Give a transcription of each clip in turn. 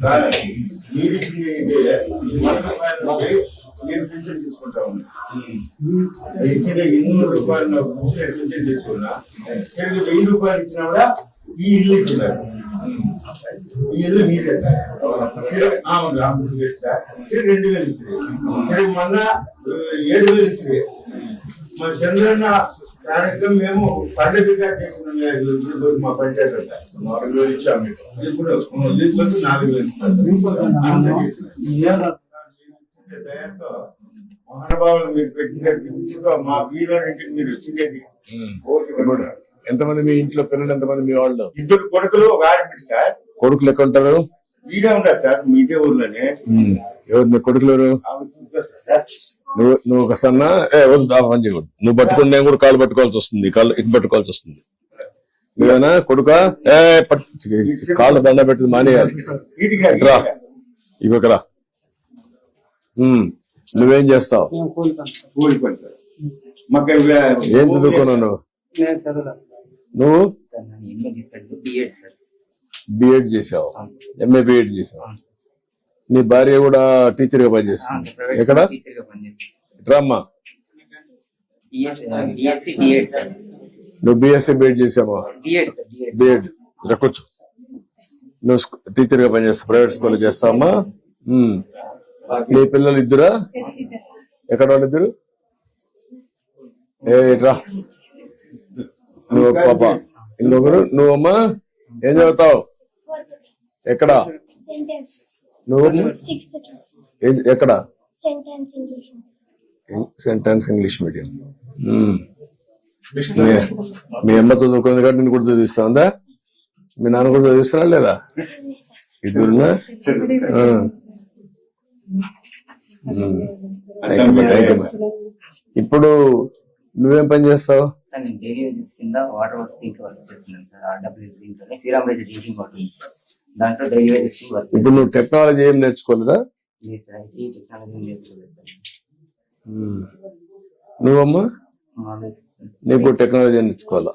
Sir, మీరు ఇచ్చింది నేను పెన్షన్ తీసుకుంటా ఉన్నా ఇచ్చిన ఎన్నో రూపాయలు పెన్షన్ తీసుకున్నా తిరిగి వెయ్యి రూపాయలు ఇచ్చినా కూడా ఈ ఇల్లు ఇచ్చినారు ఈ ఇల్లు మీరే సార్. సార్ రెండు వేలు ఇస్తుంది మొన్న ఏడు వేలు ఇస్తుంది మన చంద్రన్న కార్యక్రమం మేము పండుగగా చేసిన మా పంచాయతీ అంతా. నాలుగు వేలు ఇచ్చాము మీకు. ఇప్పుడు లింక్ నాలుగు వేలు ఇస్తారు. అంతా చేసినారు. దయతో మహానుభావులు మీరు పెట్టిన మా వీరునికి మీరు వచ్చిండేది ఓకే ఎంతమంది మీ ఇంట్లో పిల్లలు ఎంతమంది మీ వాళ్ళు? ఇద్దరు కొడుకులు ఒక సార్. కొడుకులు ఎక్కడ ఉంటారు? ఈడే ఉంటారు సార్ మీ ఇదే ఊర్లోనే. ఎవరు మీ కొడుకులు ఎవరు? నువ్వు నువ్వు ఒక సన్న ఏ వద్దు పని చేయకూడదు. నువ్వు పట్టుకుని నేను కూడా కాలు పట్టుకోవాల్సి వస్తుంది కాళ్ళు ఇటు పట్టుకోవాల్సి వస్తుంది. నువ్వేనా కొడుక? ఏ పట్టు కాళ్ళు దండ పెట్టి మానేయాలి. రా ఇవి ఇక్కడ నువ్వేం చేస్తావు? ఏం చదువుకున్నావు నువ్వు? నేను చదవలేదు సార్ నువ్వు? సార్ నేను ఎంఏ తీసుకెళ్ళి. BEd sir. బిఎడ్ చేసావు. అవును సార్. ఎంఏ బిఎడ్ చేసావు. అవును సార్. నీ భార్య కూడా టీచర్గా పనిచేస్తుంది. ప్రైవేట్ ఎక్కడ? టీచర్గా పనిచేస్తాను రామ్మా బిఎస్సి సార్. నువ్వు బిఎస్సీ బిఎడ్ చేసావా? డిఎడ్ సార్ బిఎడ్ రక్కొచ్చు నువ్వు స్కూ- టీచర్గా పనిచేస్తావు? ప్రైవేట్ స్కూల్ చేస్తావమ్మా ఉమ్. నీ పిల్లలు ఇద్దరా? ఎక్కడ వాళ్ళు ఇద్దరు ఏ ఇట్రా నువ్వు పాప. ఇంకొకరు నువ్వమ్మా? ఏం చదువుతావు? ఎక్కడ? నువ్వు? ఎక్కడ? Sentence English medium. మీ అమ్మ చదువుకుంది కాబట్టి నేను కూడా చదివిస్తుందా మీ నాన్న కూడా చదివిస్తున్నా లేదా? ఇద్దరున్నా ఇప్పుడు నువ్వేం పని చేస్తావు? సార్ నేను డైలీ వేజెస్ కింద వాటర్ వర్క్స్ దీంట్లో వర్క్ చేస్తున్నాను సార్ ఆర్డబ్ల్యూ దీంట్లోనే. శ్రీరామ్ రెడ్డి డ్రింకింగ్ వాటర్ ఉంది సార్. దాంట్లో డైలీ వేజెస్కి వర్క్ ఇప్పుడు నువ్వు టెక్నాలజీ ఏం నేర్చుకోలేదా? లేదు సార్ ఐటీ టెక్నాలజీ నేర్చుకోలేదు సార్. ఉమ్. నువ్వమ్మా. నీకు టెక్నాలజీ నేర్చుకోవాలా?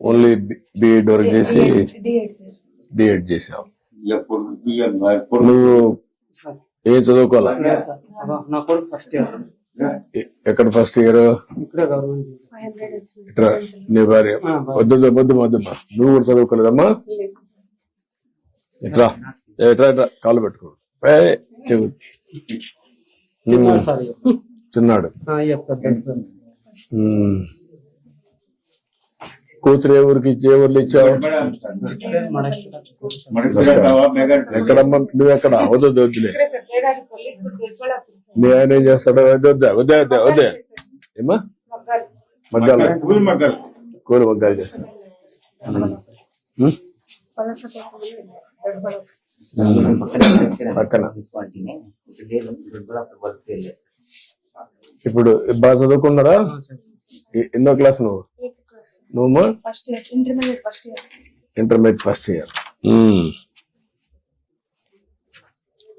ఓన్లీ బిఎడ్ వరకు చేసి డిఎడ్ చేసావు. నువ్వు ఏం చదువుకోవాలా? నా కొడుకు ఫస్ట్ ఇయర్ ఎక్కడ ఫస్ట్ ఇయర్? ఇట్రా నీ భార్య? వద్దు వద్దు వద్దమ్మా నువ్వు కూడా చదువుకోలేదమ్మా? ఇట్రా ఏ, ఇట్రా ఇట్రా కాళ్ళు పెట్టుకో. చెవు. చిన్నాడు. కూతురు ఏ ఊరికి ఇచ్చి ఏ ఊర్లో ఇచ్చావు? ఎక్కడమ్మా? నువ్వు ఎక్కడ? వద్దు వద్దు, వద్దులే మీ ఆయన ఏం చేస్తాడు? వద్దు వద్దా వద్దే ఏమా మగ్గాలు కూలి మగ్గలు. చేస్తాడు. పక్కన. ఇప్పుడు బాగా చదువుకున్నారా? ఎన్నో క్లాస్ నువ్వు? నువ్వు first year intermediate first year. Intermediate first year.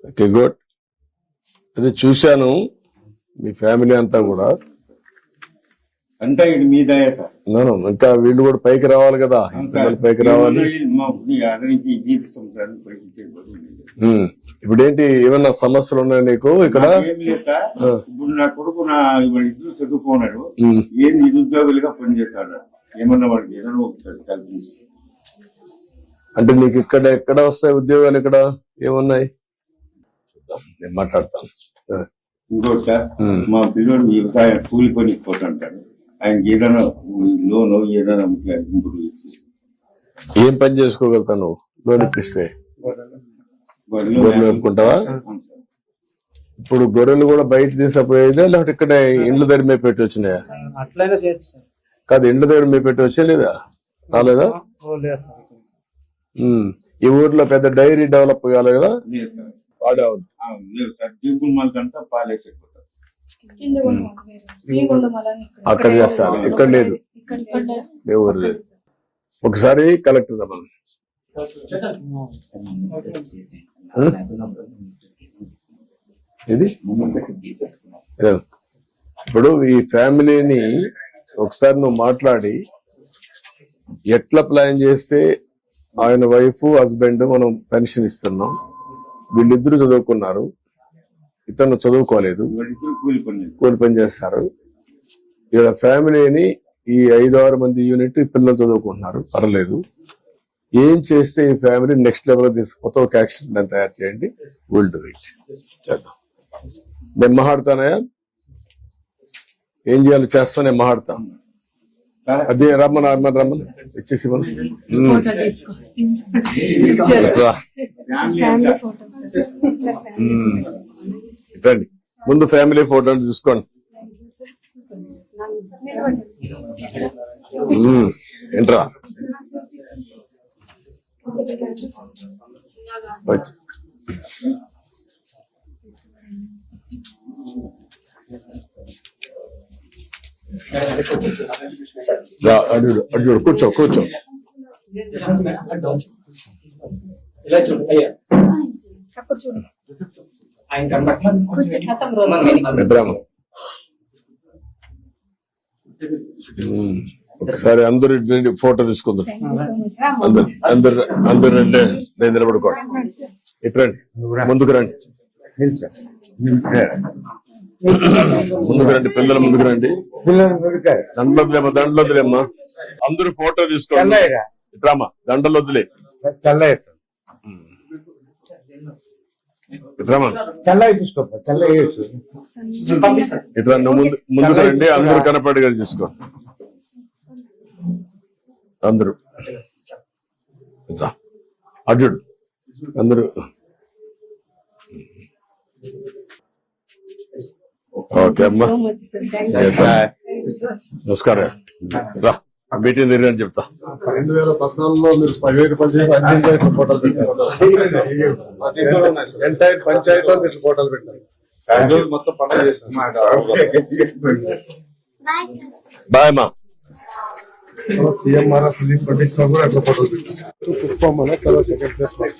Okay good. అదే చూశాను. మీ ఫ్యామిలీ అంతా కూడా. అంతా ఇది మీ దయ సార్ నేను ఇంకా వీళ్ళు కూడా పైకి రావాలి కదా. పిల్లలు పైకి రావాలి. ఉమ్. ఇప్పుడు ఏంటి ఏమైనా సమస్యలు ఉన్నాయి నీకు ఇక్కడ? లేదు సార్. ఇప్పుడు నా కొడుకు నా వాడు ఇద్దరు చదువుకున్నాడు. ఉమ్. ఏం నిరుద్యోగులుగా పనిచేస్తాడు ఏమన్నా వాడికి ఏదైనా కల్పించి. అంటే నీకు ఇక్కడ ఎక్కడ వస్తాయి ఉద్యోగాలు ఇక్కడ? ఏమున్నాయి? చూద్దాం నేను మాట్లాడతాను. ఇంకోటి సార్. మా పిల్లలు వ్యవసాయం కూలి పనికి పోతుంటాడు ఆయనకి ఏదైనా లోన్ ఏదైనా ఇప్పుడు ఏం పని చేసుకోగలుగుతావు నువ్వు? లోన్ ఇప్పిస్తే. గొర్రెలు సార్. ఇప్పుడు గొర్రెలు కూడా బయట తీసుకుపోయేదే లేకపోతే ఇక్కడ ఇండ్ల దగ్గర మేము పెట్టి వచ్చినాయా? అట్లయినా చేయొచ్చు సార్. కాదు ఇండ్ల దగ్గర మేము పెట్టి వచ్చే లేదా? రాలేదా. ఈ ఊర్లో పెద్ద డైరీ డెవలప్ కాలేదు కదా? లేదు సార్ పాలేసిపోతారు. అక్కడ చేస్తారు ఇక్కడ లేదు. ఊరు లేదు. ఒకసారి కలెక్టర్ రమ్మను ఇదో. ఇప్పుడు ఈ ఫ్యామిలీని ఒకసారి నువ్వు మాట్లాడి ఎట్లా ప్లాన్ చేస్తే ఆయన వైఫ్ హస్బెండ్ మనం పెన్షన్ ఇస్తున్నాం? వీళ్ళిద్దరు చదువుకున్నారు. ఇతను చదువుకోలేదు. కూలి పని చేస్తారు. ఇక్కడ ఫ్యామిలీని ఈ ఐదు ఆరు మంది యూనిట్ ఈ పిల్లలు చదువుకుంటున్నారు. పర్లేదు. ఏం చేస్తే ఈ ఫ్యామిలీ నెక్స్ట్ లెవెల్ తీసుకుపోతే ఒక యాక్షన్ ప్లాన్ తయారు చేయండి. విల్ డూ ఇట్ చేద్దాం. నేను మాట్లాడతానయా ఏం చేయాలో? చేస్తా నేను మాట్లాడతాను సార్ అదే రమ్మని రమ్మని రమ్మని. ఉమ్. రండి ముందు ఫ్యామిలీ ఫోటోలు తీసుకోండి ఉమ్. ఏంట్రా? వచ్చి రా, అడుగు అడుగు కూర్చో కూర్చో. ఇలా చూడు అయ్యా. ఆయన కనబట్ల. ఒకసారి అందరు ఫోటో తీసుకుందాం. అందరు అందరు అందరు రండి నేను నిలబడుకోండి ఇటు రండి ముందుకు రండి. ముందుకు రండి పిల్లలు ముందుకు రండి. దండలు వదిలేమ్మా దండలు వదిలేమ్మా అందరూ ఫోటో తీసుకోండి. ఇట్రామా దండలు వదిలే ఇట్లా ముందు ముందుకు రండి అందరూ కనపడేగా తీసుకో. అందరూ. అడ్డు అందరూ. ఓకే అమ్మా. నమస్కారం. రా మీటింగ్ తిరిగి చెప్తా. రెండు వేల పద్నాలుగులో మీరు ప్రైవేట్ పంచాయతీ ఫోటోలు పెట్టారు. ఎంటైర్ పంచాయతీ ఇట్లా ఫోటోలు పెట్టారు. మొత్తం పండుగ చేశారు. బాయ్ అమ్మా సీఎంఆర్ ఫిలిం పట్టించినా కూడా అట్లా ఫోటోలు పెట్టారు. అనే కదా సెకండ్ ప్లేస్